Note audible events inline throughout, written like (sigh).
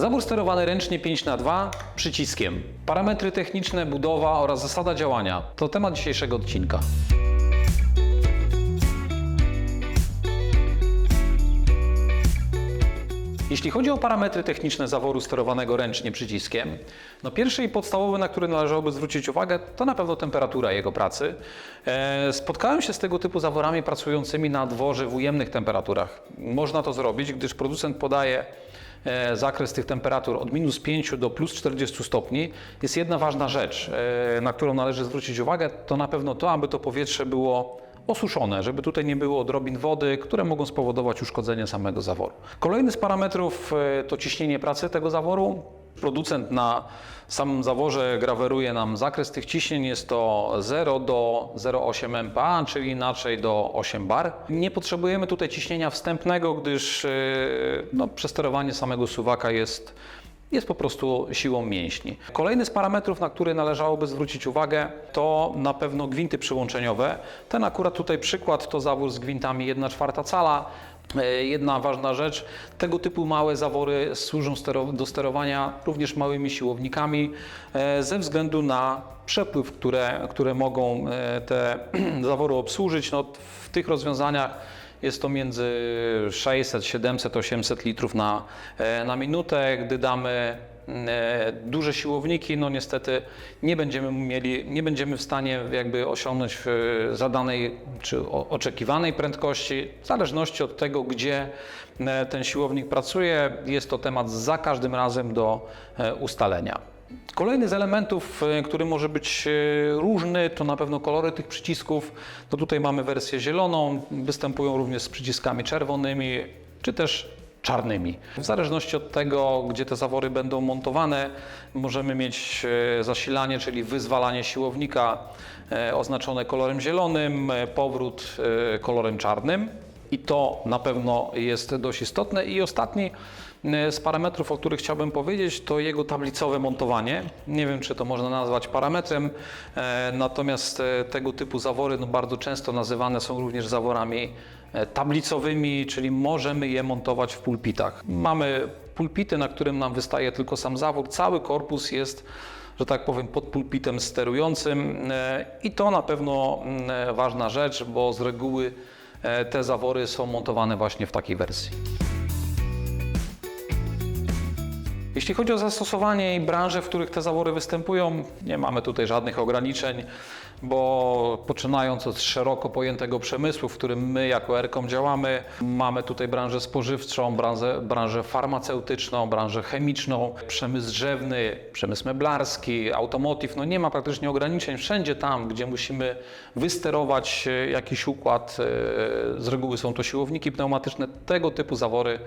Zawór sterowany ręcznie 5 na 2 przyciskiem. Parametry techniczne, budowa oraz zasada działania to temat dzisiejszego odcinka. Jeśli chodzi o parametry techniczne zaworu sterowanego ręcznie przyciskiem, no pierwszy i podstawowy, na który należałoby zwrócić uwagę, to na pewno temperatura jego pracy. E, Spotkałem się z tego typu zaworami pracującymi na dworze w ujemnych temperaturach. Można to zrobić, gdyż producent podaje zakres tych temperatur od minus 5 do plus 40 stopni. Jest jedna ważna rzecz, e, na którą należy zwrócić uwagę, to na pewno to, aby to powietrze było osuszone, żeby tutaj nie było drobin wody, które mogą spowodować uszkodzenie samego zaworu. Kolejny z parametrów e, to ciśnienie pracy tego zaworu. Producent na samym zaworze graweruje nam zakres tych ciśnień, jest to 0 do 0,8 MPa, czyli inaczej do 8 bar. Nie potrzebujemy tutaj ciśnienia wstępnego, gdyż e, no, przesterowanie samego suwaka jest jest po prostu siłą mięśni. Kolejny z parametrów, na który należałoby zwrócić uwagę, to na pewno gwinty przyłączeniowe. Ten akurat tutaj przykład to zawór z gwintami 1 czwarta cala. E, Jedna ważna rzecz, tego typu małe zawory służą do sterowania również małymi siłownikami e, ze względu na przepływ, które, które mogą e, te (clears throat) zawory obsłużyć. No, w tych rozwiązaniach jest to między 600, 700, 800 litrów na, na minutę. Gdy damy duże siłowniki, no niestety nie będziemy mieli, nie będziemy w stanie jakby osiągnąć e, zadanej czy oczekiwanej prędkości, w zależności od tego, gdzie e, ten siłownik pracuje. Jest to temat za każdym razem do e, ustalenia. Kolejny z elementów, e, który może być e, różny, to na pewno kolory tych przycisków. No tutaj mamy wersję zieloną, występują również z przyciskami czerwonymi, czy też czarnymi. W zależności od tego, gdzie te zawory będą montowane, możemy mieć e, zasilanie, czyli wyzwalanie siłownika e, oznaczone kolorem zielonym, e, powrót kolorem czarnym. I to na pewno jest dość istotne. I ostatni z parametrów, o których chciałbym powiedzieć, to jego tablicowe montowanie. Nie wiem, czy to można nazwać parametrem, e, natomiast e, tego typu zawory no, bardzo często nazywane są również zaworami e, tablicowymi, czyli możemy je montować w pulpitach. Mamy pulpity, na którym nam wystaje tylko sam zawór, cały korpus jest że tak powiem, pod pulpitem sterującym e, i to na pewno mm, ważna rzecz, bo z reguły e, te zawory są montowane właśnie w takiej wersji. Jeśli chodzi o zastosowanie i branże, w których te zawory występują, nie mamy tutaj żadnych ograniczeń, bo poczynając od szeroko pojętego przemysłu, w którym my jako ERKOM działamy, mamy tutaj branżę spożywczą, branżę, branżę farmaceutyczną, branżę chemiczną, przemysł drzewny, przemysł meblarski, automotive, no nie ma praktycznie ograniczeń. Wszędzie tam, gdzie musimy wysterować e, jakiś układ, e, z reguły są to siłowniki pneumatyczne, tego typu zawory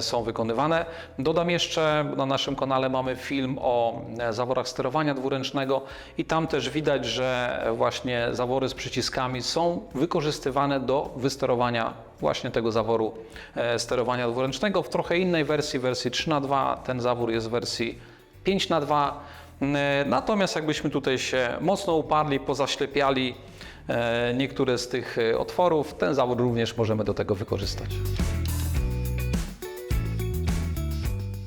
są wykonywane. Dodam jeszcze, na naszym kanale mamy film o e, zaworach sterowania dwuręcznego i tam też widać, że właśnie zawory z przyciskami są wykorzystywane do wysterowania właśnie tego zaworu e, sterowania dwuręcznego. W trochę innej wersji, wersji 3 na 2 ten zawór jest w wersji 5 na 2 E, Natomiast jakbyśmy tutaj się mocno uparli, pozaślepiali e, niektóre z tych e, otworów, ten zawór również możemy do tego wykorzystać.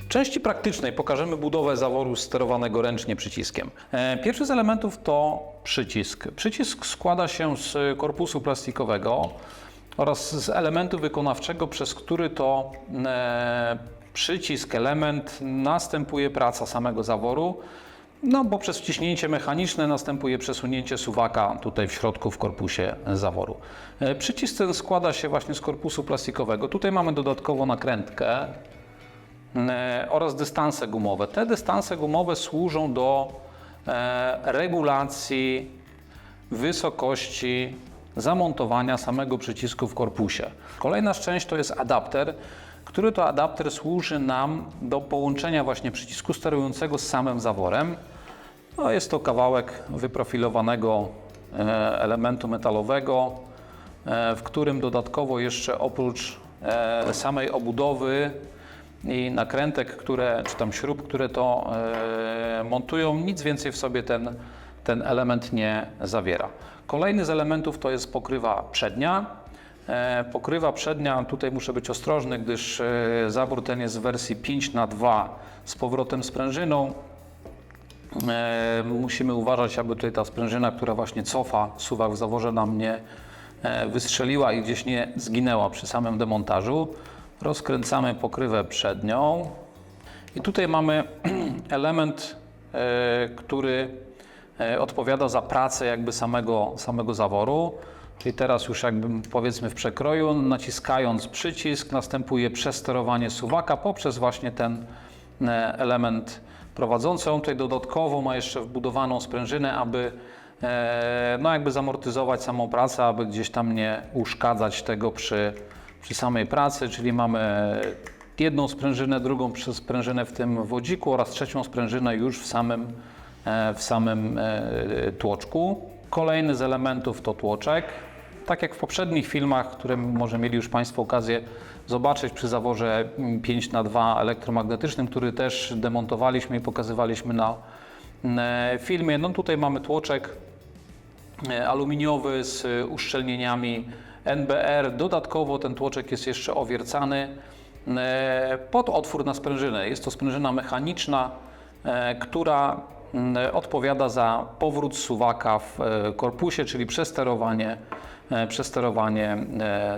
Części praktycznej pokażemy budowę zaworu sterowanego ręcznie przyciskiem. E, Pierwszy z elementów to przycisk. Przycisk składa się z korpusu plastikowego oraz z elementu wykonawczego, przez który to e, przycisk, element następuje praca samego zaworu. No bo przez wciśnięcie mechaniczne następuje przesunięcie suwaka tutaj w środku w korpusie zaworu. E, Przycisk ten składa się właśnie z korpusu plastikowego. Tutaj mamy dodatkowo nakrętkę oraz dystanse gumowe. Te dystanse gumowe służą do e, regulacji wysokości zamontowania samego przycisku w korpusie. Kolejna część to jest adapter, który to adapter służy nam do połączenia właśnie przycisku sterującego z samym zaworem. No, jest to kawałek wyprofilowanego e, elementu metalowego, e, w którym dodatkowo jeszcze oprócz e, samej obudowy i nakrętek, które, czy tam śrub, które to e, montują, nic więcej w sobie ten, ten element nie zawiera. Kolejny z elementów to jest pokrywa przednia. E, Pokrywa przednia, tutaj muszę być ostrożny, gdyż e, zawór ten jest w wersji 5 na 2 z powrotem sprężyną. Musimy uważać, aby tutaj ta sprężyna, która właśnie cofa suwak w zaworze nam nie wystrzeliła i gdzieś nie zginęła przy samym demontażu. Rozkręcamy pokrywę przednią i tutaj mamy (clears throat) element, e, który e, odpowiada za pracę jakby samego, samego zaworu. Czyli teraz już jakby powiedzmy w przekroju, naciskając przycisk następuje przesterowanie suwaka poprzez właśnie ten e, element prowadzący. On tutaj dodatkowo ma jeszcze wbudowaną sprężynę, aby no jakby zamortyzować samą pracę, aby gdzieś tam nie uszkadzać tego przy, przy samej pracy, czyli mamy jedną sprężynę, drugą sprężynę w tym wodziku oraz trzecią sprężynę już w samym, e, w samym e, tłoczku. Kolejny z elementów to tłoczek. Tak jak w poprzednich filmach, które może mieli już Państwo okazję zobaczyć przy zaworze 5 na 2 elektromagnetycznym, który też demontowaliśmy i pokazywaliśmy na e, filmie. No tutaj mamy tłoczek aluminiowy z uszczelnieniami NBR. Dodatkowo ten tłoczek jest jeszcze owiercany e, pod otwór na sprężynę. Jest to sprężyna mechaniczna, e, która odpowiada za powrót suwaka w e, korpusie, czyli przesterowanie, przesterowanie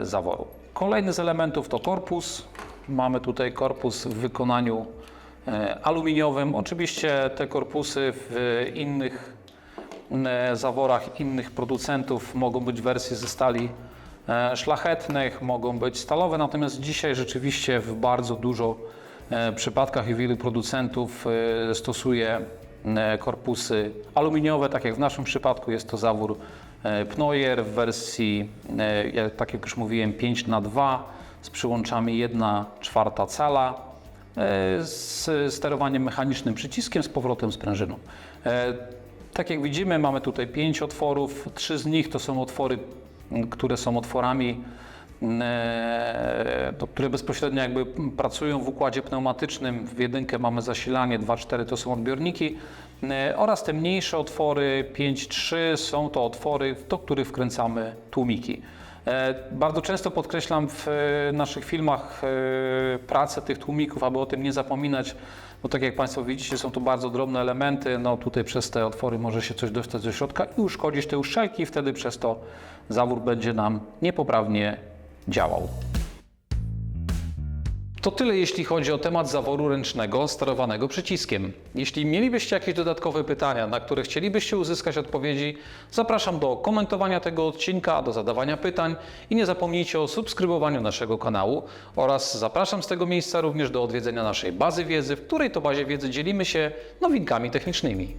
zaworu. Kolejny z elementów to korpus. Mamy tutaj korpus w wykonaniu aluminiowym. Oczywiście te korpusy w innych zaworach innych producentów mogą być wersje ze stali szlachetnych, mogą być stalowe, natomiast dzisiaj rzeczywiście w bardzo dużo e, przypadkach i wielu producentów e, stosuje e, korpusy aluminiowe, tak jak w naszym przypadku jest to zawór e, Pnoyer w wersji, e, tak jak już mówiłem, 5 na 2 z przyłączami 1 czwarta cala e, z sterowaniem mechanicznym przyciskiem z powrotem sprężyną. E, Tak jak widzimy, mamy tutaj pięć otworów. Trzy z nich to są otwory, które są otworami, m, e, to, które bezpośrednio jakby pracują w układzie pneumatycznym. W jedynkę mamy zasilanie, 2-4 to są odbiorniki e, oraz te mniejsze otwory 5-3 są to otwory, do których wkręcamy tłumiki. E, Bardzo często podkreślam w e, naszych filmach e, pracę tych tłumików, aby o tym nie zapominać, bo tak jak Państwo widzicie, są to bardzo drobne elementy. No tutaj przez te otwory może się coś dostać do środka i uszkodzić te uszczelki, wtedy przez to zawór będzie nam niepoprawnie działał. To tyle, jeśli chodzi o temat zaworu ręcznego sterowanego przyciskiem. Jeśli mielibyście jakieś dodatkowe pytania, na które chcielibyście uzyskać odpowiedzi, zapraszam do komentowania tego odcinka, do zadawania pytań i nie zapomnijcie o subskrybowaniu naszego kanału oraz zapraszam z tego miejsca również do odwiedzenia naszej bazy wiedzy, w której to bazie wiedzy dzielimy się nowinkami technicznymi.